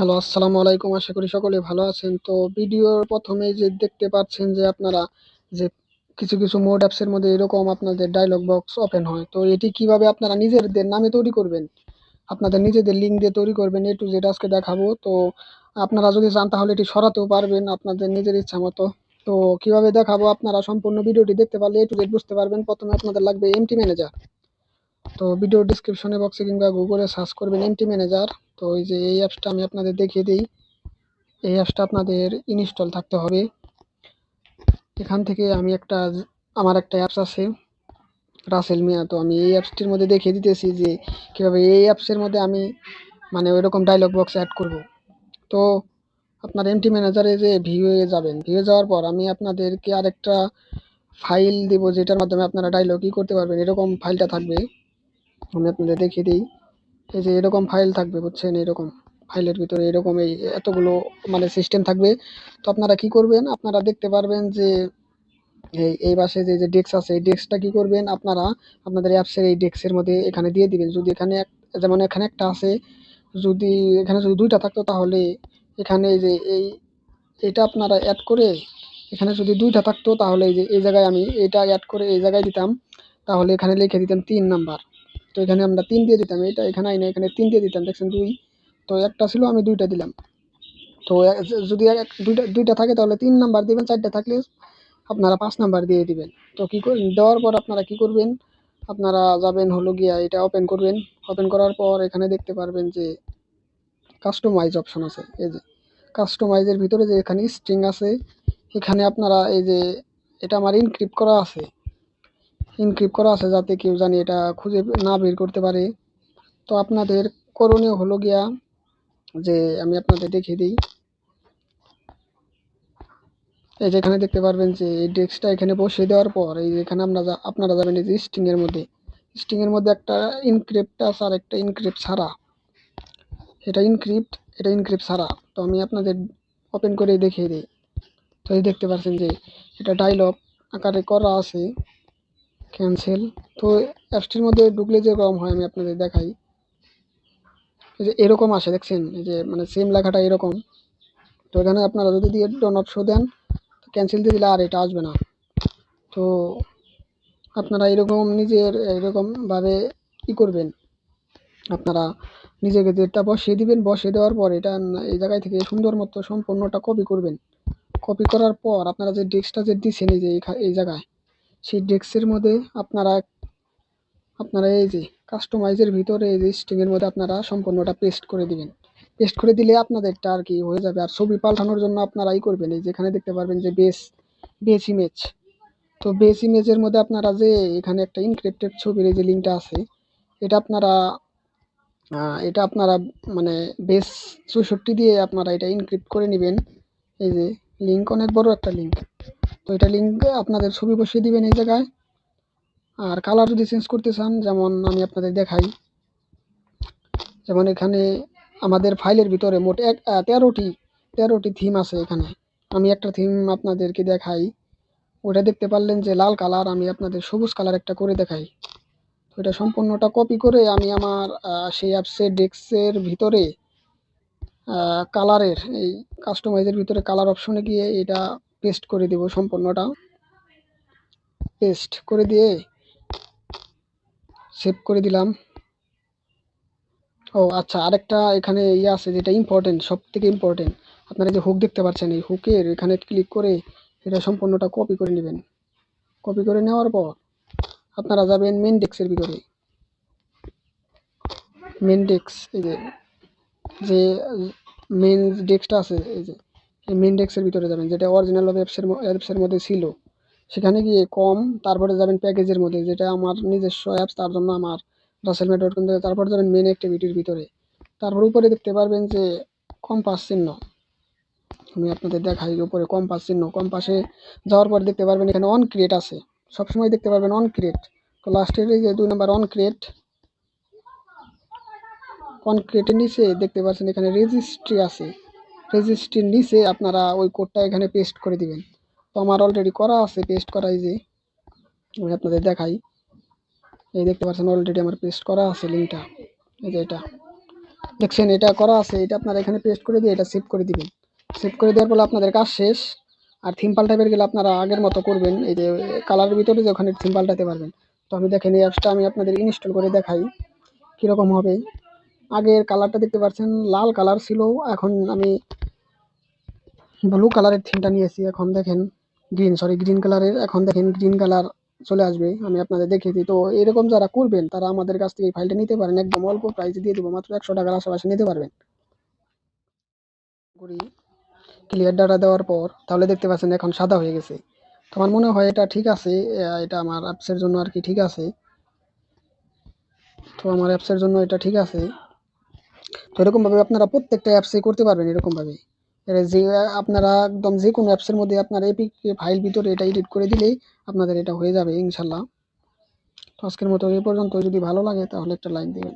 Hello, আসসালামু আলাইকুম। আশা করি সকলে ভালো আছেন। তো ভিডিওর প্রথমে যে দেখতে পাচ্ছেন যে আপনারা যে কিছু কিছু মোড অ্যাপসের মধ্যে এরকম আপনাদের ডায়লগ বক্স ওপেন হয়, তো এটি কীভাবে আপনারা নিজেদের নামে তৈরি করবেন? আপনাদের নিজেদের লিঙ্ক দিয়ে তৈরি করবেন এ টু জেড আজকে দেখাবো। তো আপনারা যদি চান তাহলে এটি সরাতেও পারবেন আপনাদের নিজের ইচ্ছা মতো। তো কীভাবে দেখাবো আপনারা সম্পূর্ণ ভিডিওটি দেখতে পারলে এ টু জেড বুঝতে পারবেন। প্রথমে আপনাদের লাগবে এমটি ম্যানেজার তো ভিডিও ডিসক্রিপশনে বক্সে কিংবা গুগলে সার্চ করবেন এমটি ম্যানেজার তো এই যে এই অ্যাপসটা আমি আপনাদের দেখিয়ে দিই। এই অ্যাপসটা আপনাদের ইনস্টল থাকতে হবে। এখান থেকে আমি একটা আমার একটা অ্যাপস আছে রাসেল মিয়া তো আমি এই অ্যাপসটির মধ্যে দেখিয়ে দিতেছি যে কীভাবে এই অ্যাপসের মধ্যে আমি মানে ওই রকম ডায়লগ বক্স অ্যাড করব। তো আপনার এমটি ম্যানেজারে যে ভিউয়ে যাবেন ভিউয়ে যাওয়ার পর আমি আপনাদেরকে আরেকটা ফাইল দেবো যেটার মাধ্যমে আপনারা ডায়লগ ই করতে পারবেন। এরকম ফাইলটা থাকবে। আমি আপনাদের দেখিয়ে দিই। এই যে এরকম ফাইল থাকবে, বুঝছেন? এরকম ফাইলের ভিতরে এরকম এই এতগুলো মানে সিস্টেম থাকবে। তো আপনারা কি করবেন? আপনারা দেখতে পারবেন যে এই এই পাশে যে যে ডেস্ক আছে, এই ডেস্কটা কি করবেন? আপনারা আপনাদের অ্যাপসের এই ডেস্কের মধ্যে এখানে দিয়ে দিবেন। যদি এখানে এক, যেমন এখানে একটা আছে, যদি এখানে যদি দুইটা থাকতো তাহলে এখানে এই যে এই, এটা আপনারা অ্যাড করে এখানে যদি দুইটা থাকতো তাহলে এই যে, এই জায়গায় আমি এটা অ্যাড করে এই জায়গায় দিতাম, তাহলে এখানে লিখে দিতাম তিন নাম্বার তো এখানে আমরা তিন দিয়ে দিতাম। এটা এখানে আইনে এখানে তিন দিয়ে দিতাম। দেখছেন, দুই। তো একটা ছিল, আমি দুইটা দিলাম। তো যদি দুইটা দুইটা থাকে তাহলে তিন নাম্বার দিবেন, চারটা থাকলে আপনারা পাঁচ নাম্বার দিয়ে দিবেন। তো কী করবেন দেওয়ার পর আপনারা কি করবেন? আপনারা যাবেন হলো গিয়া এটা ওপেন করবেন। ওপেন করার পর এখানে দেখতে পারবেন যে কাস্টমাইজ অপশন আছে। এই যে কাস্টমাইজের ভিতরে যে এখানে স্ট্রিং আছে, এখানে আপনারা এই যে এটা আমার ইনক্রিপ্ট করা আছে। ইনক্রিপ্ট করা আছে যাতে কেউ জানি এটা খুঁজে না বের করতে পারে। তো আপনাদের করণীয় হলো গিয়া যে আমি আপনাদের দেখিয়ে দিই। এই যে এখানে দেখতে পারবেন যে এই ডেস্কটা এখানে বসিয়ে দেওয়ার পর এই যে এখানে আমরা আপনারা যাবেন এই যে স্ট্রিংয়ের মধ্যে। স্ট্রিংয়ের মধ্যে একটা ইনক্রিপ্ট আছে আর একটা ইনক্রিপ্ট ছাড়া। এটা ইনক্রিপ্ট এটা ইনক্রিপ্ট ছাড়া। তো আমি আপনাদের ওপেন করে দেখিয়ে দিই। তো এই দেখতে পাচ্ছেন যে এটা ডায়লগ আকারে করা আছে। ক্যান্সেল। তো অ্যাপসটির মধ্যে ঢুকলে যেরকম হয়, আমি আপনাদের দেখাই। এই যে এরকম আসে, দেখছেন? এই যে মানে সেম লেখাটা এরকম। তো এখানে আপনারা যদি দিয়ে ডন ডোনট শো দেন ক্যান্সেল দিয়ে দিলে আর এটা আসবে না। তো আপনারা এরকম নিজের এরকমভাবে ই করবেন। আপনারা নিজেকে যেটা বসিয়ে দিবেন, বসিয়ে দেওয়ার পর এটা এই জায়গায় থেকে সুন্দর মতো সম্পূর্ণটা কপি করবেন। কপি করার পর আপনারা যে ডেস্কটা যে দিচ্ছেন এই যে এই জায়গায় সেই ডেস্কের মধ্যে আপনারা আপনারা এই যে কাস্টমাইজের ভিতরে এই যে স্ট্রিংয়ের মধ্যে আপনারা সম্পূর্ণটা পেস্ট করে দিবেন। পেস্ট করে দিলে আপনাদেরটা আর কি হয়ে যাবে। আর ছবি পাল্টানোর জন্য আপনারা ই করবেন। এই যেখানে দেখতে পারবেন যে বেস বেস ইমেজ তো বেস ইমেজের মধ্যে আপনারা যে এখানে একটা ইনক্রিপ্টেড ছবির এই যে লিঙ্কটা আছে, এটা আপনারা এটা আপনারা মানে বেস চৌষট্টি দিয়ে আপনারা এটা ইনক্রিপ্ট করে নেবেন। এই যে লিঙ্ক অনেক বড় একটা লিঙ্ক তো এটা লিঙ্ক আপনাদের ছবি বসিয়ে দিবেন এই জায়গায়। আর কালার যদি চেঞ্জ করতে চান, যেমন আমি আপনাদের দেখাই। যেমন এখানে আমাদের ফাইলের ভিতরে মোট এক তেরোটি তেরোটি থিম আছে এখানে। আমি একটা থিম আপনাদেরকে দেখাই। ওটা দেখতে পারলেন যে লাল কালার আমি আপনাদের সবুজ কালার একটা করে দেখাই। তো এটা সম্পূর্ণটা কপি করে আমি আমার সেই অ্যাপসের ডেস্কের ভিতরে কালারের, এই কাস্টমাইজের ভিতরে কালার অপশনে গিয়ে এটা পেস্ট করে দেব সম্পূর্ণটা। পেস্ট করে দিয়ে সেভ করে দিলাম। ও আচ্ছা আরেকটা এখানে ইয়ে আছে যেটা ইম্পর্টেন্ট সব থেকে ইম্পর্টেন্ট আপনারা যে হুক দেখতে পাচ্ছেন, এই হুকের এখানে ক্লিক করে এটা সম্পূর্ণটা কপি করে নেবেন। কপি করে নেওয়ার পর আপনারা যাবেন মেন ডেস্কের ভিতরে। মেন ডেস্ক এই যে যে মেন ডেস্কটা আছে, এই যে, এই মেন ডেস্কের ভিতরে যাবেন, যেটা অরিজিনাল অ্যাপসের অ্যাপসের মধ্যে ছিল। সেখানে গিয়ে কম, তারপরে যাবেন প্যাকেজের মধ্যে, যেটা আমার নিজস্ব অ্যাপস তার জন্য আমার রাসেলমে ডট কম থেকে তারপর যাবেন মেন অ্যাক্টিভিটির ভিতরে। তারপর উপরে দেখতে পারবেন যে কম্পাস চিহ্ন। আমি আপনাদের দেখাই উপরে কম কম্পাস চিহ্ন কম্পাসে যাওয়ার পর দেখতে পারবেন এখানে অন ক্রিয়েট আছে। সবসময় দেখতে পারবেন অন ক্রিয়েট তো লাস্টের এই যে দুই নাম্বার অন ক্রিয়েট অন ক্রিয়েটের নিচে দেখতে পাচ্ছেন এখানে রেজিস্ট্রি আছে। রেজিস্ট্রির নিচে আপনারা ওই কোডটা এখানে পেস্ট করে দিবেন। তো আমার অলরেডি করা আছে পেস্ট করা এই যে, আমি আপনাদের দেখাই। এই দেখতে পাচ্ছেন অলরেডি আমার পেস্ট করা আছে লিঙ্কটা এই যে এটা। দেখছেন এটা করা আছে, এটা আপনারা এখানে পেস্ট করে দিয়ে এটা সেভ করে দিবেন। সেভ করে দেওয়ার পরে আপনাদের কাজ শেষ। আর থিম পাল্টাইবার গেলে আপনারা আগের মতো করবেন, এই যে কালারের ভিতরে যে ওখানে থিম পাল্টাতে পারবেন। তো আমি দেখেন এই অ্যাপসটা আমি আপনাদের ইনস্টল করে দেখাই, কীরকম হবে। আগের কালারটা দেখতে পাচ্ছেন, লাল কালার ছিল। এখন আমি ব্লু কালারের থিমটা নিয়েছি এখন দেখেন গ্রিন সরি গ্রিন কালারের এখন দেখেন গ্রিন কালার চলে আসবে। আমি আপনাদের দেখিয়ে দিই। তো এরকম যারা করবেন, তারা আমাদের কাছ থেকে ফাইলটা নিতে পারেন। একদম অল্প প্রাইসে দিয়ে দেবো। মাত্র একশো টাকার আশেপাশে নিতে পারবেন। করি। ক্লিয়ার ডাটা দেওয়ার পর, তাহলে দেখতে পাচ্ছেন এখন সাদা হয়ে গেছে। তো আমার মনে হয় এটা ঠিক আছে। এটা আমার অ্যাপসের জন্য আর কি ঠিক আছে। তো আমার অ্যাপসের জন্য এটা ঠিক আছে। তো এরকমভাবে আপনারা প্রত্যেকটা অ্যাপসে করতে পারবেন এরকমভাবে। এটা যে, আপনারা একদম যে কোনো অ্যাপসের মধ্যে আপনার এপিক ফাইল ভিতরে এটা এডিট করে দিলেই আপনাদের এটা হয়ে যাবে ইনশাল্লাহ। তো আজকের মতো এ পর্যন্ত যদি ভালো লাগে তাহলে একটা লাইক দেবেন।